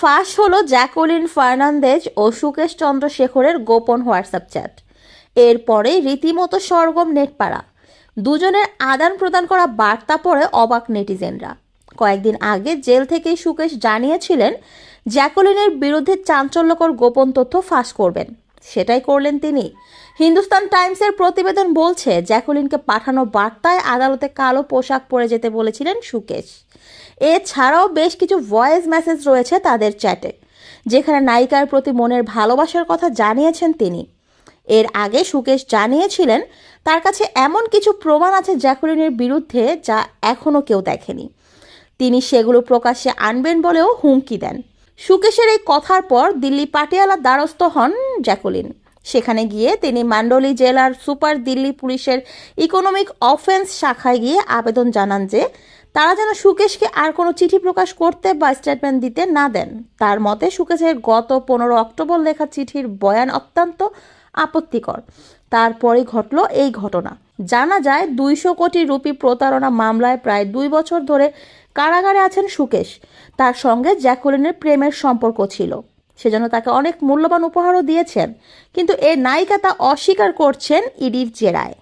ফাঁস হলো জ্যাকোলিন ফার্নান্দেজ ও সুকেশ চন্দ্র শেখরের গোপন হোয়াটসঅ্যাপ চ্যাট। এরপরে রীতিমতো সরগম নেটপাড়া। দুজনের আদান প্রদান করা বার্তা পড়ে অবাক নেটিজেনরা। কয়েকদিন আগে জেল থেকেই সুকেশ জানিয়েছিলেন, জ্যাকোলিনের বিরুদ্ধে চাঞ্চল্যকর গোপন তথ্য ফাঁস করবেন। সেটাই করলেন তিনি। হিন্দুস্তান টাইমসের প্রতিবেদন বলছে, জ্যাকোলিনকে পাঠানো বার্তায় আদালতে কালো পোশাক পরে যেতে বলেছিলেন সুকেশ। এছাড়াও বেশ কিছু ভয়েস মেসেজ রয়েছে তাদের চ্যাটে, যেখানে নায়িকার প্রতি মনের ভালোবাসার কথা জানিয়েছেন তিনি। এর আগে সুকেশ জানিয়েছিলেন, তার কাছে এমন কিছু প্রমাণ আছে জ্যাকুলিনের বিরুদ্ধে যা এখনও কেউ দেখেনি। তিনি সেগুলো প্রকাশ্যে আনবেন বলেও হুমকি দেন। সুকেশের এই কথার পর দিল্লি পাটিয়ালা দ্বারস্থ হন জ্যাকুলিন। সেখানে গিয়ে তিনি মান্ডলি জেলার সুপার দিল্লি পুলিশের ইকোনমিক অফেন্স শাখায় গিয়ে আবেদন জানান যে, তারা যেন সুকেশকে আর কোনো চিঠি প্রকাশ করতে বা স্টেটমেন্ট দিতে না দেন। তার মতে, সুকেশের গত পনেরো অক্টোবর লেখা চিঠির বয়ান অত্যন্ত আপত্তিকর। তারপরেই ঘটল এই ঘটনা। জানা যায়, দুইশো কোটি রুপি প্রতারণা মামলায় প্রায় দুই বছর ধরে কারাগারে আছেন সুকেশ। তার সঙ্গে জ্যাকুলিনের প্রেমের সম্পর্ক ছিল। সেজন্য তাকে অনেক মূল্যবান উপহারও দিয়েছেন, কিন্তু এ নায়িকা তা অস্বীকার করছেন ইডির জেরায়।